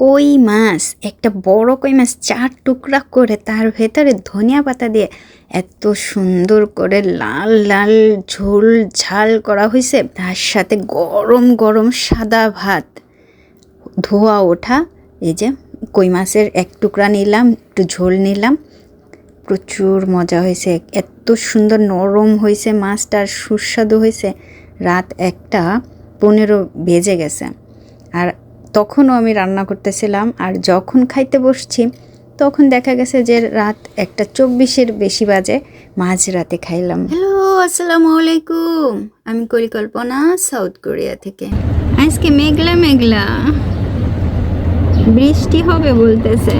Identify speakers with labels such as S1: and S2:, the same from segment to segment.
S1: কই মাছ? একটা বড় কই মাছ চার টুকরা করে তার ভেতরে ধনিয়া পাতা দিয়ে এত সুন্দর করে লাল লাল, ঝোল, ঝাল করা হয়েছে তার সাথে গরম গরম সাদা ভাত। ধোয়া ওঠা, এই যে কই মাছের এক টুকরা নিলাম, একটু ঝোল নিলাম। প্রচুর মজা হয়েছে এত সুন্দর নরম হয়েছে মাছটা আর সুস্বাদু হয়েছে রাত একটা পনেরো বেজে গেছে। আর তখনও আমি রান্না করতেছিলাম আর যখন খাইতে বসছি, তখন দেখা গেছে যে রাত একটা চব্বিশের বেশি বাজে মাঝ রাতে খাইলাম। হ্যালো আসসালামু আলাইকুম আমি পরিকল্পনা, সাউথ কোরিয়া থেকে। আজকে মেঘলা মেঘলা। বৃষ্টি হবে বলতেছে।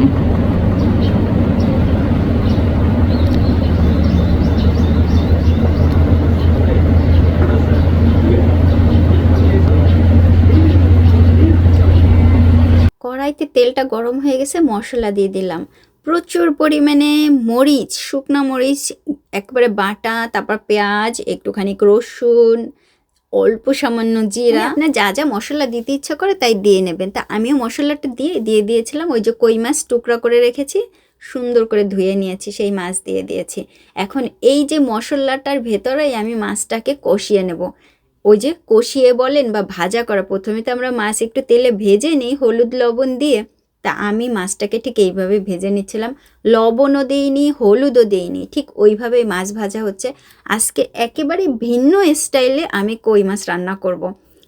S1: কড়াইতে তেলটা গরম হয়ে গেছে মশলা দিয়ে দিলাম। প্রচুর পরিমাণে মরিচ শুকনা মরিচ একবারে বাটা তারপর পেঁয়াজ একটুখানি রসুন অল্প সামান্য জিরা। আপনার যা যা মশলা দিতে ইচ্ছা করে তাই দিয়ে নেবেন। তা আমিও মশলাটা দিয়ে দিয়ে দিয়েছিলাম ওই যে কই মাছ টুকরা করে রেখেছি সুন্দর করে ধুয়ে নিয়েছি সেই মাছ দিয়ে দিয়েছি। এখন এই যে মশলাটার ভেতরেই আমি মাছটাকে কষিয়ে নেব। ওই যে কষিয়ে বলেন বা ভাজা করা, প্রথমে তো আমরা মাছ একটু তেলে ভেজে নিই, হলুদ লবণ দিয়ে। তা আমি মাছটাকে ঠিক এইভাবে ভেজে নিচ্ছিলাম। লবণও দিইনি, হলুদও দিইনি, ঠিক ওইভাবেই মাছ ভাজা হচ্ছে। আজকে একেবারে ভিন্ন স্টাইলে আমি কই মাছ রান্না করব।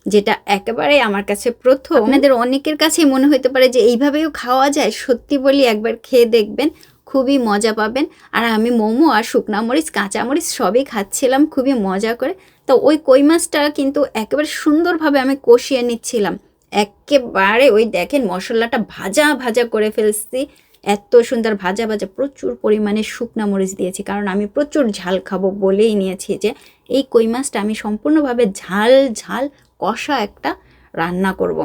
S1: যেটা একেবারে আমার কাছে প্রথম। আপনাদের অনেকের কাছেই মনে হতে পারে যে এইভাবেও খাওয়া যায়, সত্যি বলি একবার খেয়ে দেখবেন। খুবই মজা পাবেন। আর আমি মোমো আর শুকনা মরিচ, কাঁচা মরিচ সবই খাচ্ছিলাম, খুবই মজা করে। তো ওই কই মাছটা কিন্তু একেবারে সুন্দরভাবে আমি কষিয়ে নিচ্ছিলাম। একেবারে ওই দেখেন মশলাটা ভাজা ভাজা করে ফেলছি। এত সুন্দর ভাজা ভাজা প্রচুর পরিমাণে শুকনা মরিচ দিয়েছি, কারণ আমি প্রচুর ঝাল খাব বলেই নিয়েছি যে এই কই মাছটা আমি সম্পূর্ণভাবে ঝাল ঝাল কষা একটা রান্না করব।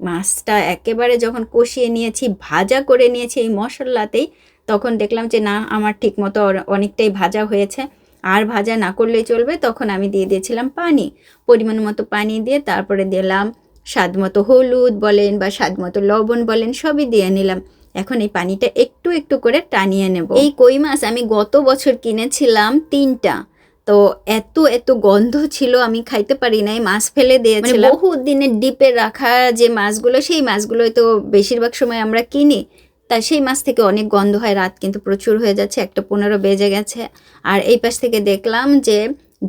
S1: মাছটা একেবারে যখন কষিয়ে নিয়েছি, ভাজা করে নিয়েছি এই মশলাতেই তখন দেখলাম যে না আমার ঠিক মতো অনেকটাই ভাজা হয়েছে। আর ভাজা না করলেই চলবে। তখন আমি দিয়ে দিয়েছিলাম পানি। পরিমাণ মতো পানি দিয়ে তারপরে দিলাম স্বাদ মতো হলুদ বলেন বা স্বাদ মতো লবণ বলেন সবই দিয়ে নিলাম। এখন এই পানিটা একটু একটু করে টানিয়ে নেব। এই কই মাছ আমি গত বছর কিনেছিলাম তিনটা। তো এত এত গন্ধ ছিল আমি খাইতে পারি নাই। মাছ ফেলে দিয়েছিলাম। বহু দিনের ডিপে রাখা যে মাছগুলো সেই মাছগুলো তো বেশিরভাগ সময় আমরা কিনি। তা সেই মাছ থেকে অনেক গন্ধ হয়, রাত কিন্তু প্রচুর হয়ে যাচ্ছে, একটা পনেরো বেজে গেছে। আর এই পাশ থেকে দেখলাম যে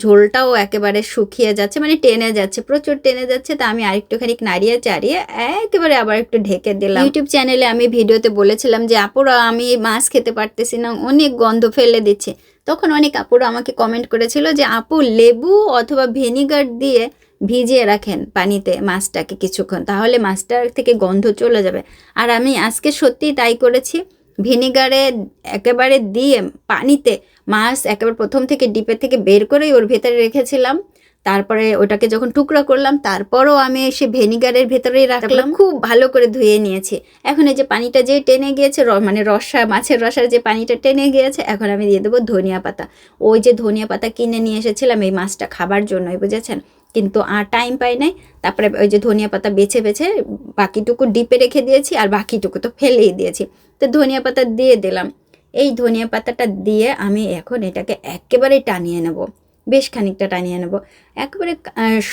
S1: ঝোলটাও একেবারে শুকিয়ে যাচ্ছে মানে টেনে যাচ্ছে, প্রচুর টেনে যাচ্ছে। তা আমি আরেকটুখানি নাড়িয়ে চাড়িয়ে একেবারে আবার একটু ঢেকে দিলাম। ইউটিউব চ্যানেলে আমি ভিডিওতে বলেছিলাম যে, আপুরা, আমি মাছ খেতে পারতেছি না, অনেক গন্ধ ফেলে দিচ্ছে। তখন অনেক আপুরা আমাকে কমেন্ট করেছিল যে, আপু, লেবু অথবা ভিনিগার দিয়ে ভিজিয়ে রাখেন পানিতে মাছটাকে কিছুক্ষণ তাহলে মাছটার থেকে গন্ধ চলে যাবে। আর আমি আজকে সত্যি তাই করেছি। ভিনিগারে একেবারে দিয়ে পানিতে মাছ একেবারে প্রথম থেকে ডিপের থেকে বের করেই ওর ভেতরে রেখেছিলাম। তারপরে ওটাকে যখন টুকরা করলাম তারপরও আমি এসে ভেনিগারের ভেতরেই রাখলাম। খুব ভালো করে ধুয়ে নিয়েছি। এখন এই যে পানিটা যে টেনে গিয়েছে মানে রসা মাছের রসার যে পানিটা টেনে গিয়েছে এখন আমি দিয়ে দেবো ধনিয়া পাতা। ওই যে ধনিয়া পাতা কিনে নিয়ে এসেছিলাম এই মাছটা খাবার জন্যই বুঝেছেন? কিন্তু আর টাইম পাই নাই। তারপরে ওই যে ধনিয়া পাতা বেছে বেছে বাকিটুকু ডিপে রেখে দিয়েছি আর বাকিটুকু তো ফেলেই দিয়েছি। তো ধনিয়া পাতা দিয়ে দিলাম। এই ধনিয়া পাতাটা দিয়ে আমি এখন এটাকে একেবারে টানিয়ে নেব। বেশ খানিকটা টানিয়ে নেব। একেবারে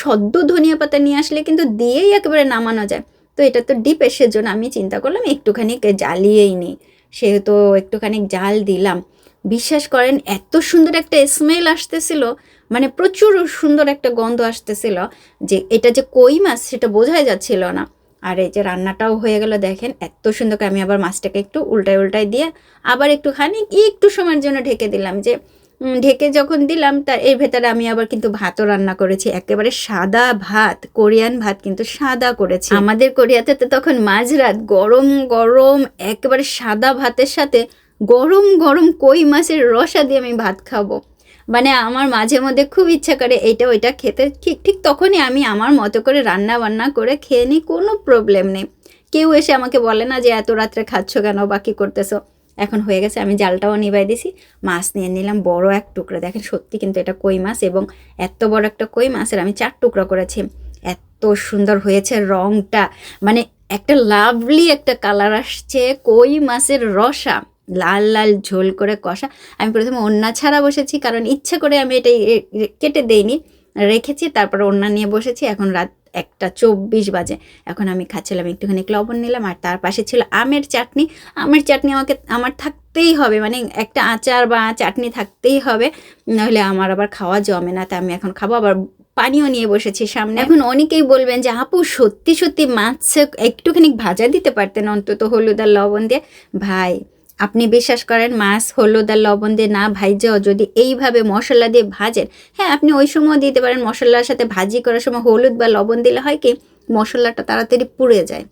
S1: সদ্য ধনিয়া পাতা নিয়ে আসলে কিন্তু দিয়েই একেবারে নামানো যায়। তো এটা তো ডিপ এসের জন্য আমি চিন্তা করলাম একটুখানি জ্বালিয়েই নিই। সেহেতু একটুখানি জাল দিলাম। বিশ্বাস করেন, এত সুন্দর একটা স্মেল আসতেছিল। মানে প্রচুর সুন্দর একটা গন্ধ আসতেছিল যে এটা যে কই মাছ সেটা বোঝাই যাচ্ছিল না। আর এই যে রান্নাটাও হয়ে গেল দেখেন, এত সুন্দর আমি আবার মাছটাকে একটু উল্টায় উল্টায় দিয়ে আবার একটুখানি একটু সময়ের জন্য ঢেকে দিলাম যে ঢেকে যখন দিলাম তার এর ভেতরে আমি আবার কিন্তু ভাতও রান্না করেছি। একেবারে সাদা ভাত, কোরিয়ান ভাত কিন্তু সাদা করেছি। আমাদের কোরিয়াতে তো তখন মাঝরাত গরম গরম একেবারে সাদা ভাতের সাথে গরম গরম কই মাছের রসা দিয়ে আমি ভাত খাব। মানে আমার মাঝে মধ্যে খুব ইচ্ছা করে এইটা ওইটা খেতে, ঠিক ঠিক তখনই আমি আমার মতো করে রান্না বান্না করে খেয়ে নিই, কোনো প্রবলেম নেই। কেউ এসে আমাকে বলে না যে এত রাত্রে খাচ্ছ কেন বা কী করতেছো? এখন হয়ে গেছে, আমি জালটাও নিবাই দিছি, মাছ নিয়ে নিলাম, বড় এক টুকরা। দেখেন সত্যি কিন্তু এটা কই মাছ এবং এত বড় একটা কই মাছের আমি চার টুকরা করেছি। এত সুন্দর হয়েছে রংটা মানে
S2: একটা লাভলি একটা কালার আসছে কই মাছের রসা। লাল লাল ঝোল করে কষা। আমি প্রথমে ওন্না ছাড়া বসেছি, কারণ ইচ্ছে করে আমি এটা কেটে দেইনি। রেখেছি, তারপরে ওন্না নিয়ে বসেছি, এখন রাত একটা চব্বিশ বাজে। এখন আমি খাচ্ছিলাম, একটুখানি লবণ নিলাম, আর তার পাশে ছিল আমের চাটনি। আমের চাটনি আমাকে, আমার থাকতেই হবে মানে একটা আচার বা চাটনি থাকতেই হবে, নাহলে আমার আবার খাওয়া জমে না তাই আমি এখন খাব। আবার পানিও নিয়ে বসেছি সামনে। এখন অনেকেই বলবেন যে, আপু, সত্যি সত্যি মাছ একটুখানি ভাজা দিতে পারতেন অন্তত হলুদ আর লবণ দিয়ে? ভাই আপনি বিশ্বাস করেন, মাছ, হলুদ আর লবণ দিয়ে না ভাইজেও যদি এইভাবে মশলা দিয়ে ভাজেন হ্যাঁ আপনি ওই সময় দিতে পারেন, মশলার সাথে ভাজি করার সময় হলুদ বা লবণ দিলে হয় কি, মশলাটা তাড়াতাড়ি পুড়ে যায়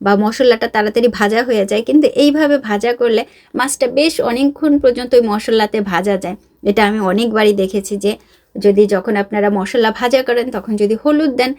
S2: বা মশলাটা তাড়াতাড়ি ভাজা হয়ে যায়। কিন্তু এইভাবে ভাজা করলে মাছটা বেশ অনেকক্ষণ পর্যন্ত ওই মশলাতে ভাজা যায়। এটা আমি অনেকবারই দেখেছি যে, যদি যখন আপনারা মশলা ভাজা করেন, তখন যদি হলুদ দেন,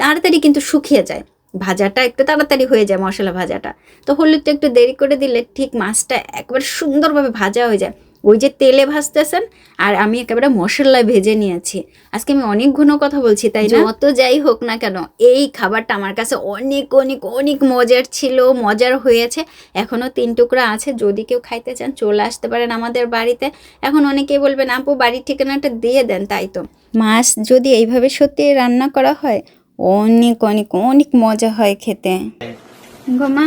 S2: তাড়াতাড়ি কিন্তু শুকিয়ে যায়। ভাজাটা একটু তাড়াতাড়ি হয়ে যায় মশলা ভাজাটা। তো হলুদটা একটু দেরি করে দিলে ঠিক মাছটা একবার সুন্দরভাবে ভাজা হয়ে যায়। ওই যে তেলে ভাজতেছেন আর আমি একেবারে মশলায় ভেজে নিয়েছি। আজকে আমি অনেক ঘন কথা বলছি তাই না? অত যাই হোক না কেন এই খাবারটা আমার কাছে অনেক অনেক অনেক মজার ছিল মজার হয়েছে। এখনও তিন টুকরা আছে যদি কেউ খাইতে চান চলে আসতে পারেন আমাদের বাড়িতে। এখন অনেকেই বলবেন আপু বাড়ির ঠিকানাটা দিয়ে দেন তাই তো। মাছ যদি এইভাবে সত্যি রান্না করা হয় অনেক অনেক অনেক মজা হয় খেতে। গোমা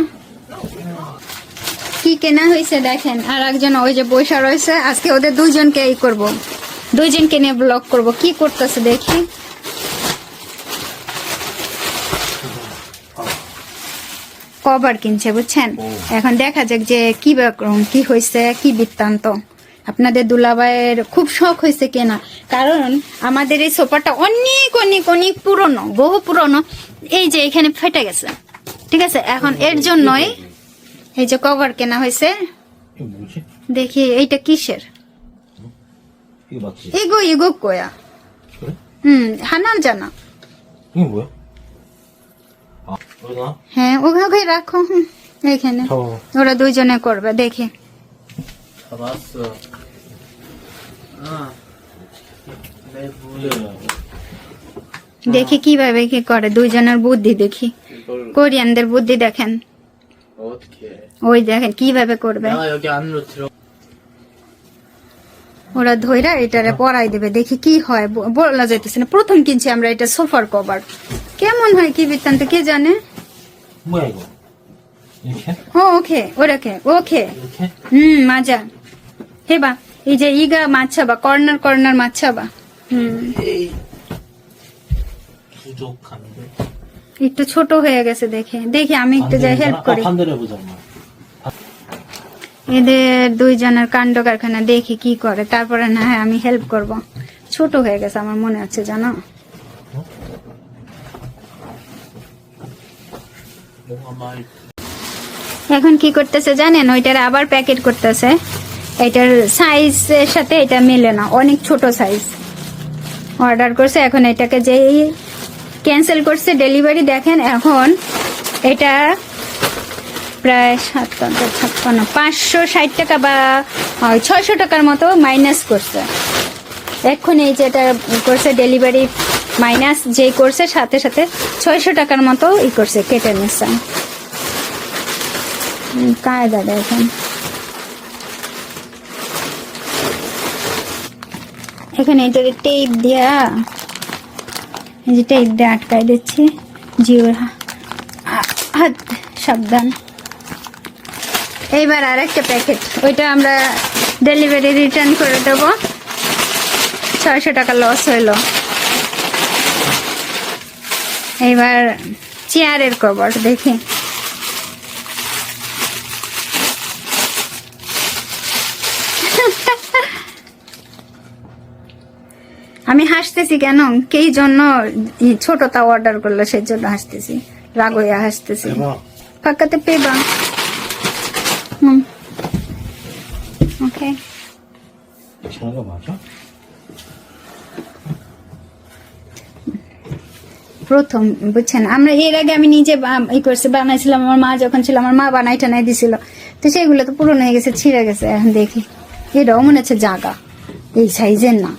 S2: কি কেনা হয়েছে দেখেন? আর একজন ওই যে বৈশা রয়েছে আজকে ওদের দুইজনকে এই করব। দুইজনকে নিয়ে ব্লগ করব। কি করতেছে দেখি? কভার কিনছে বুঝছেন? এখন দেখা যাক যে কি রকম কি হয়েছে কি বৃত্তান্ত। আপনাদের দুলাবায়ের খুব শখ হয়েছে কেনা। কারণ আমাদের এই সোফাটা অনেক অনেক অনেক পুরনো বহু পুরনো। এই যে এখানে ফেটে গেছে। ঠিক আছে? এখন এর জন্যই এই যে কভার কেনা হয়েছে। দেখি এইটা কিসের? এগো
S3: এগো কয়া।
S2: হুম হানান জানা। হ্যাঁ ওখানে রাখো। এখানে।
S3: হ্যাঁ।
S2: ওরা দুইজনে করবে দেখি। দেখি কীভাবে কি করে দুইজনের বুদ্ধি দেখি। কোরিয়ানদের বুদ্ধি দেখেন। ওই দেখেন কীভাবে করবে। ওরা ধৈরা এটারে পড়াই দেবে দেখি কি হয় বলা যাইতেছে না। প্রথম কিনছি আমরা এটা সোফার কভার কেমন হয় কি বৃত্তান্ত কে জানে? ওকে ওরাকে ওকে। হম মাজা। হে বা। এই যে ইগা মাছাবা কর্নার কর্নার মাছাবা। হুম। একটু ছোট হয়ে গেছে দেখে। দেখি আমি একটু যাই হেল্প করি। এদের দুইজনের কাণ্ড কারখানা দেখি কি করে তারপরে না হয় আমি হেল্প করব। ছোট হয়ে গেছে আমার মনে আছে জানো? এখন কি করতেছে জানেন? ওইটার আবার প্যাকেট করতেছে। এটার সাইজের সাথে এটা মেলে না, অনেক ছোট সাইজ অর্ডার করছে, এখন এটাকে যেই ক্যান্সেল করছে ডেলিভারি দেখেন এখন এটা প্রায় সাতান্ন ছাপ্পান্ন, পাঁচশো ষাট টাকা বা ছয়শো টাকার মতো মাইনাস করছে। এখন এই যেটা করছে ডেলিভারি মাইনাস যেই করছে, সাথে সাথে ছয়শো টাকার মতো ই করছে, কেটে নিচ্ছে। কায় দাদা এখন এখানে এটা টেপ দিয়া, এই যে টেপ দিয়ে আটকাই দিচ্ছি। জিওর হাত সাবধান। এইবার আর একটা প্যাকেট ওইটা আমরা ডেলিভারি রিটার্ন করে দেবো। ছয়শো টাকা লস হইল। এইবার চেয়ারের কভার দেখি। আমি হাসতেছি কেন? কেই জন্য ছোটটা অর্ডার করল সেই জন্য হাসতেছি? রাগ হয়ে হাসতেছি। ফাঁকাতে পেবা। হুম। ওকে প্রথম বুঝছেন? আমরা এর আগে আমি নিজে ই করছি বানাইছিলাম। আমার মা যখন ছিল আমার মা বানাই টানাই দিছিল। তো সেগুলো তো পুরনো হয়ে গেছে ছিঁড়ে গেছে। এখন দেখি। এটাও মনে হচ্ছে জাগা। এই সাইজের না।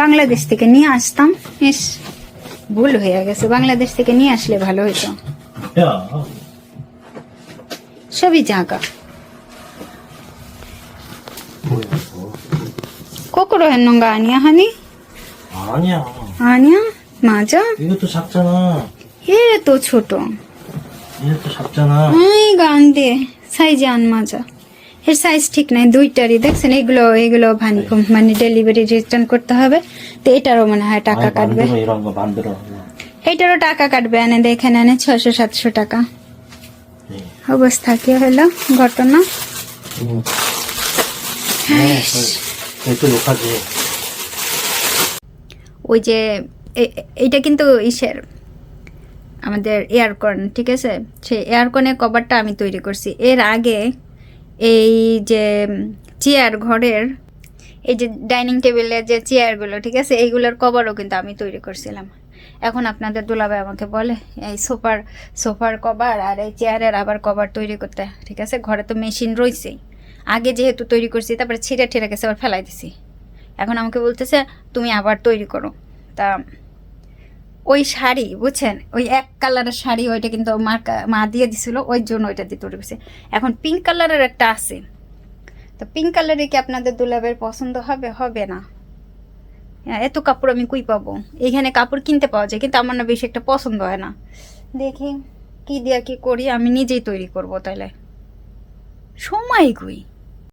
S2: বাংলাদেশ থেকে নিয়ে আসতাম ইস ভুল হয়ে গেছে বাংলাদেশ থেকে নিয়ে আসলে ভালো হতো
S3: 야,
S2: সবই জাগা
S3: 뭐야 이거?
S2: 거꾸로 했는 거 아니야 하니?
S3: 아니야.
S2: 아니야? 맞아?
S3: 이것도 작잖아.
S2: 얘 또 ছোট
S3: 이것도 작잖아.
S2: হ্যাঁ, 이거 안 돼. সাইজে আন মাজা এর সাইজ ঠিক নাই দুইটারই। দেখছেন এগুলো এগুলো মানে ডেলিভারি রিটার্ন করতে হবে। তো এটারও মনে হয় টাকা কাটবে। এটারও টাকা কাটবে আনে দেখে এনে ছয়শো সাতশো টাকা। অবস্থা কি হলো? ঘটনা? ওই যে এইটা কিন্তু ইসের আমাদের এয়ারকন ঠিক আছে? সেই এয়ারকনের কভারটা আমি তৈরি করছি। এর আগে এই যে চেয়ার ঘরের, এই যে ডাইনিং টেবিলের যে চেয়ারগুলো ঠিক আছে? এইগুলোর কভারও কিন্তু আমি তৈরি করছিলাম। এখন আপনাদের দুলাভাই আমাকে বলে, এই সোফার সোফার কভার আর এই চেয়ারের আবার কভার তৈরি করতে। ঠিক আছে? ঘরে তো মেশিন রয়েছেই আগে যেহেতু তৈরি করছি, তারপরে ছিঁড়ে ঠিড়ে গেছে, আবার ফেলাই দিছি। এখন আমাকে বলতেছে, তুমি আবার তৈরি করো। তা ওই শাড়ি বুঝছেন? ওই এক কালারের শাড়ি ওইটা কিন্তু মার মা দিয়ে দিছিল ওই জন্য ওইটা তৈরি করছে এখন পিঙ্ক কালারের একটা আছে। তো পিঙ্ক কালারে কি আপনাদের দুলাবের পছন্দ হবে? হবে না। হ্যাঁ, এত কাপড় আমি কই পাবো? এইখানে কাপড় কিনতে পাওয়া যায় কিন্তু আমার না বেশি একটা পছন্দ হয় না। দেখি কি দিয়া কি করি আমি নিজেই তৈরি করব তাহলে সময় কই?